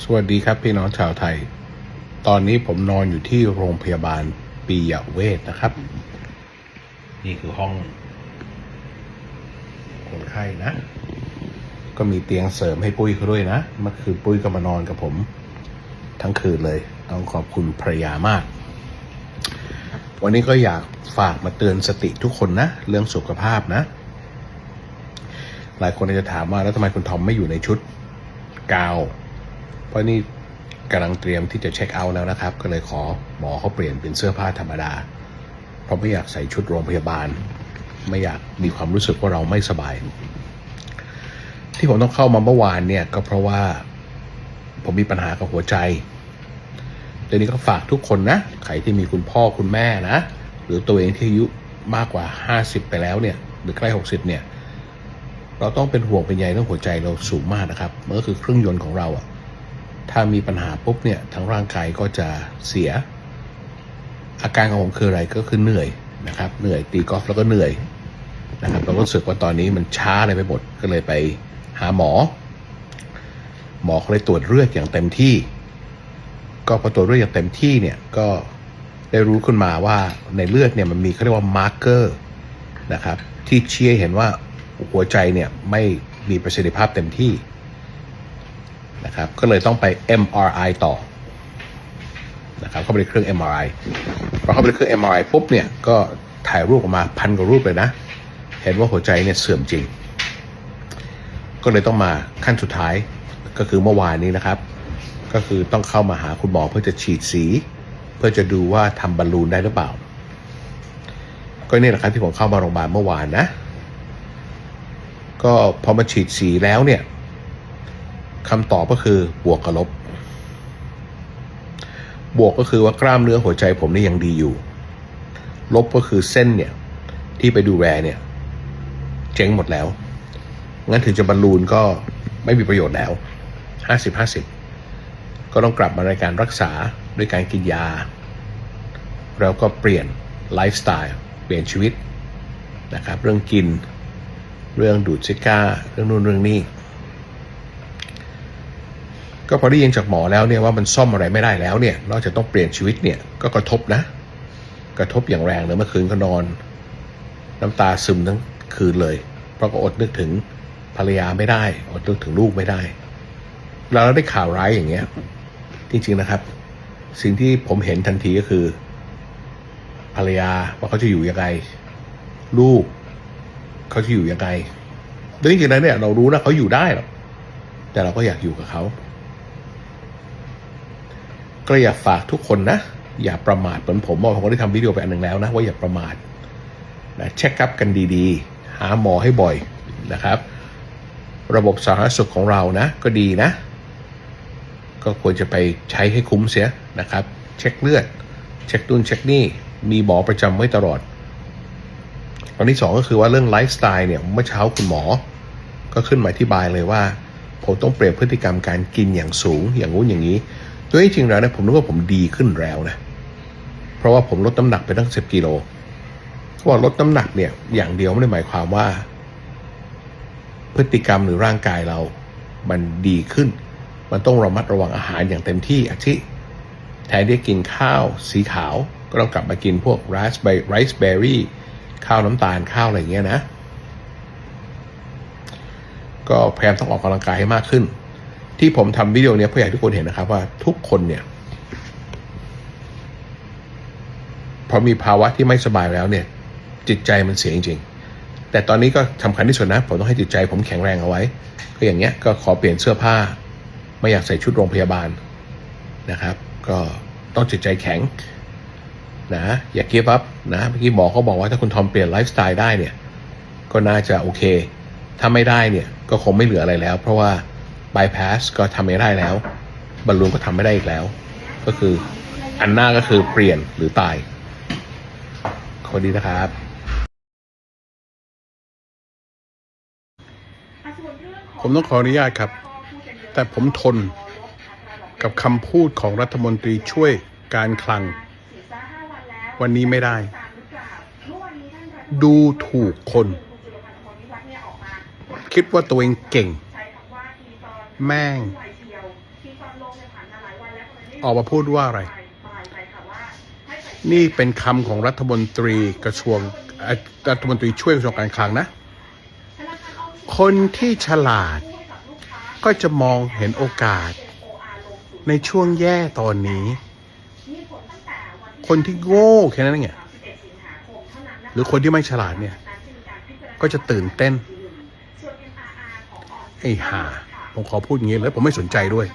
สวัสดีครับพี่น้องชาวไทย ตอนนี้ผมนอนอยู่ที่โรงพยาบาลปียเวทนะครับ นี่คือห้องคนไข้นะ ก็มีเตียงเสริมให้ปุ้ยเขาด้วยนะ เมื่อคืนปุ้ยก็มานอนกับผม ทั้งคืนเลย ต้องขอบคุณภรรยามาก วันนี้ก็อยากฝากมาเตือนสติทุกคนนะ เรื่องสุขภาพนะ หลายคนอาจจะถามว่าแล้วทำไมคุณทอมไม่อยู่ในชุดกาว เพราะนี่กำลังเตรียมที่จะเช็คเอาท์แล้วนะครับ ก็เลยขอหมอเขาเปลี่ยนเป็นเสื้อผ้าธรรมดา เพราะไม่อยากใส่ชุดโรงพยาบาล ไม่อยากมีความรู้สึกว่าเราไม่สบาย ที่ผมต้องเข้ามาเมื่อวานเนี่ยก็เพราะว่าผมมีปัญหากับหัวใจเดี๋ยวนี้ก็ฝากทุกคนนะ ใครที่มีคุณพ่อคุณแม่นะ หรือตัวเองที่อายุมากกว่า 50 ไปแล้วเนี่ย หรือใกล้ 60 เนี่ย เราต้องเป็นห่วงเป็นใยเรื่องหัวใจเราสูงมากนะครับ มันก็คือเครื่องยนต์ของเราอะ ถ้ามีปัญหาปุ๊บเนี่ยทั้งร่างกายก็จะเสีย อาการของผมคืออะไรก็คือเหนื่อยนะครับ เหนื่อยตีกอล์ฟแล้วก็เหนื่อยนะครับเรารู้สึกว่าตอนนี้มันช้าอะไรไปหมดก็เลยไปหาหมอ หมอเขาเลยตรวจเลือดอย่างเต็มที่ ก็พอตรวจเลือดอย่างเต็มที่เนี่ยก็ได้รู้ขึ้นมาว่าในเลือดเนี่ยมันมีเขาเรียกว่ามาร์เกอร์นะครับ ที่เชี้ให้เห็นว่าหัวใจเนี่ยไม่มีประสิทธิภาพเต็มที่ นะครับ ก็เลยต้องไป MRI ต่อนะครับเข้าไปในเครื่อง MRI พอเข้าไปในเครื่อง MRI ปุ๊บเนี่ยก็ถ่ายรูปออกมาพันกว่ารูปเลยนะ เห็นว่าหัวใจเนี่ยเสื่อมจริง ก็เลยต้องมาขั้นสุดท้ายก็คือเมื่อวานนี้นะครับ ก็คือต้องเข้ามาหาคุณหมอเพื่อจะฉีดสี เพื่อจะดูว่าทำบอลลูนได้หรือเปล่า ก็นี่แหละครับที่ผมเข้ามาโรงพยาบาลเมื่อวานนะ ก็พอมาฉีดสีแล้วเนี่ย คำตอบก็คือบวกกับลบ บวกก็คือว่ากล้ามเนื้อหัวใจผมนี่ยังดีอยู่ ลบก็คือเส้นเนี่ย ที่ไปดูแลเนี่ย เจ๊งหมดแล้ว งั้นถึงจะบอลลูนก็ไม่มีประโยชน์แล้วห้าสิบห้าสิบก็ต้องกลับมาในการรักษาด้วยการกินยา แล้วก็เปลี่ยนไลฟ์สไตล์เปลี่ยนชีวิตนะครับ เรื่องกิน เรื่องดูดซิก้า เรื่องนู่นเรื่องนี้ ก็พอได้ยินจากหมอแล้วเนี่ยว่ามันซ่อมอะไรไม่ได้แล้วเนี่ยนอกจากต้องเปลี่ยนชีวิตเนี่ยก็กระทบนะ กระทบอย่างแรงเลยเมื่อคืนก็นอน น้ำตาซึมทั้งคืนเลย เพราะก็อดนึกถึงภรรยาไม่ได้ อดนึกถึงลูกไม่ได้ แล้วเราได้ข่าวร้ายอย่างเงี้ยจริงๆนะครับ สิ่งที่ผมเห็นทันทีก็คือ ภรรยาว่าเขาจะอยู่ยังไงลูกเขาจะอยู่ยังไงโดยจริงๆแล้วเนี่ยเรารู้นะเขาอยู่ได้หรอกแต่เราก็อยากอยู่กับเขา ก็อยากฝากทุกคนนะ อย่าประมาทเหมือนผมว่าผมก็ได้ทำวิดีโอไปอันหนึ่งแล้วนะ ว่าอย่าประมาทนะเช็คอัพกันดีๆ หาหมอให้บ่อยนะครับ ระบบสาธารณสุขของเรานะ ก็ดีนะ ก็ควรจะไปใช้ให้คุ้มเสียนะครับ เช็คเลือด เช็คตุนเช็คนี่มีหมอประจำไว้ตลอดตอนที่สองก็คือว่าเรื่องไลฟ์สไตล์เนี่ยเมื่อเช้าคุณหมอ ก็ขึ้นมาอธิบายเลยว่า ผมต้องเปลี่ยนพฤติกรรมการกินอย่างสูง อย่างงู้นอย่างนี้ โดยจริงๆแล้วเนี่ยผมนึกว่าผมดีขึ้นแล้วนะ เพราะว่าผมลดน้ำหนักไปตั้งสิบกิโลเขาลดน้ำหนักเนี่ย อย่างเดียวไม่ได้หมายความว่า พฤติกรรมหรือร่างกายเรา มันดีขึ้น มันต้องระมัดระวังอาหารอย่างเต็มที่อาทิแทนที่กินข้าวสีขาว ก็ต้องกลับมากินพวกไรซ์เบไรซ์เบอร์รี่ข้าวน้ำตาลข้าวอะไรอย่างเงี้ยนะ ก็พยายามต้องออกกำลังกายให้มากขึ้น ที่ผมทำวิดีโอเนี้ยเพื่อให้ทุกคนเห็นนะครับ ว่าทุกคนเนี่ยพอมีภาวะที่ไม่สบายแล้วเนี่ย จิตใจมันเสียจริงๆแต่ตอนนี้ก็สำคัญที่สุดนะผมต้องให้จิตใจผมแข็งแรงเอาไว้ก็อย่างเงี้ยก็ขอเปลี่ยนเสื้อผ้า ไม่อยากใส่ชุดโรงพยาบาลนะครับ ก็ต้องจิตใจแข็งนะอย่าเกียบอัพนะเมื่อกี้หมอเขาบอกว่าถ้าคุณทอมเปลี่ยนไลฟ์สไตล์ได้เนี่ย ก็น่าจะโอเค ถ้าไม่ได้เนี่ยก็คงไม่เหลืออะไรแล้ว เพราะว่า บายพาสก็ทำไม่ได้แล้ว บอลลูนก็ทำไม่ได้อีกแล้ว ก็คืออันหน้าก็คือเปลี่ยนหรือตายสวัสดีนะครับผมต้องขออนุญาตครับ แต่ผมทนกับคำพูดของรัฐมนตรีช่วยการคลัง วันนี้ไม่ได้ ดูถูกคน คิดว่าตัวเองเก่ง แม่ง ออกมาพูดว่าอะไร นี่เป็นคำของรัฐมนตรีกระทรวงรัฐมนตรีช่วยกระทรวงการคลังนะ คนที่ฉลาด ก็จะมองเห็นโอกาส ในช่วงแย่ตอนนี้ คนที่โง่แค่นั้นไงหรือคนที่ไม่ฉลาดเนี่ย ก็จะตื่นเต้น ไอ้ห่า ผมขอพูดอย่างนี้แล้วผมไม่สนใจด้วย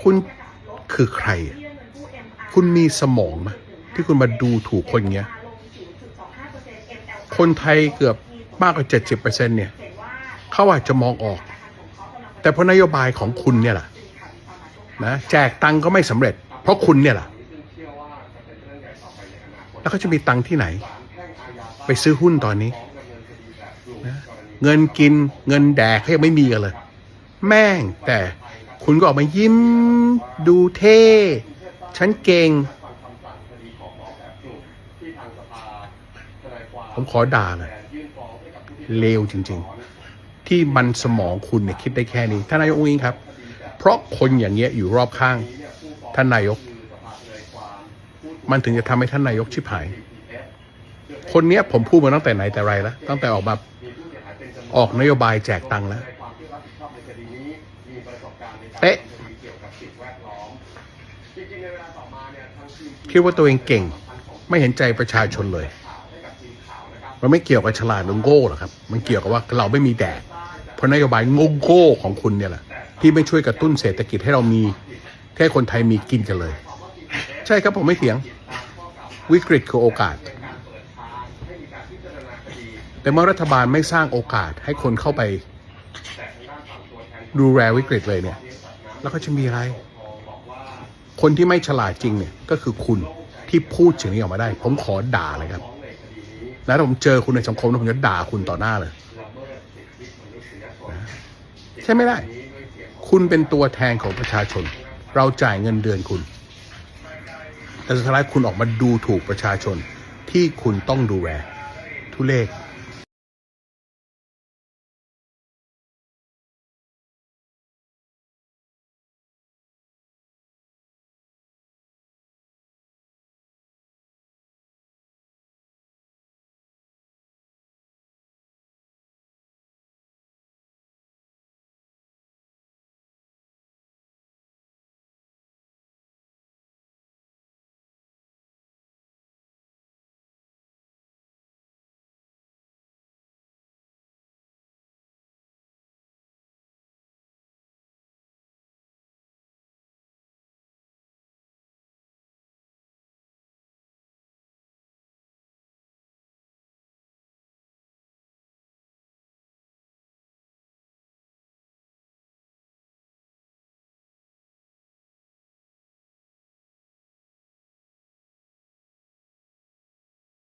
คุณคือใครอะคุณมีสมองไหมที่คุณมาดูถูกคนเงี้ย คนไทยเกือบมากกว่าเจ็ดสิบเปอร์เซ็นเนี่ยเขาอาจจะมองออก แต่เพราะนโยบายของคุณเนี่ยแหละนะแจกตังก็ไม่สำเร็จ เพราะคุณเนี่ยแหละแล้วเขาจะมีตังที่ไหน ไปซื้อหุ้นตอนนี้นะ เงินกินเงินแดกเขายังไม่มีกันเลย แม่งแต่คุณก็ออกมายิ้มดูเท่ ฉันเก่ง ผมขอด่าเลยเลวจริง ๆ ที่มันสมองคุณเนี่ยคิดได้แค่นี้ท่านนายกองอิงครับ เพราะคนอย่างเงี้ยอยู่รอบข้าง ท่านนายก มันถึงจะทำให้ท่านนายกชิบหาย คนเนี้ยผมพูดมาตั้งแต่ไหนแต่ไรแล้วตั้งแต่ออกมา ออกนโยบายแจกตังค์แล้วเต๊ะคิดว่าตัวเองเก่ง ไม่เห็นใจประชาชนเลย มันไม่เกี่ยวกับฉลาดหรือโง่หรอกครับ มันเกี่ยวกับว่าเราไม่มีแดดเพราะนโยบายโง่ๆของคุณเนี่ยแหละที่ไม่ช่วยกระตุ้นเศรษฐกิจให้เรามีแค่คนไทยมีกินกันเลย ใช่ครับผมไม่เถียง วิกฤตคือโอกาส แต่เมื่อรัฐบาลไม่สร้างโอกาสให้คนเข้าไปดูแลวิกฤตเลยเนี่ย แล้วก็จะมีอะไร คนที่ไม่ฉลาดจริงเนี่ย ก็คือคุณที่พูดสิ่งนี้ออกมาได้ ผมขอด่าเลยครับ แล้วถ้าผมเจอคุณในสังคมแล้วผมจะด่าคุณต่อหน้าเลยใช่ไม่ได้ คุณเป็นตัวแทนของประชาชน เราจ่ายเงินเดือนคุณ แต่สุดท้ายคุณออกมาดูถูกประชาชนที่คุณต้องดูแลทุเลศ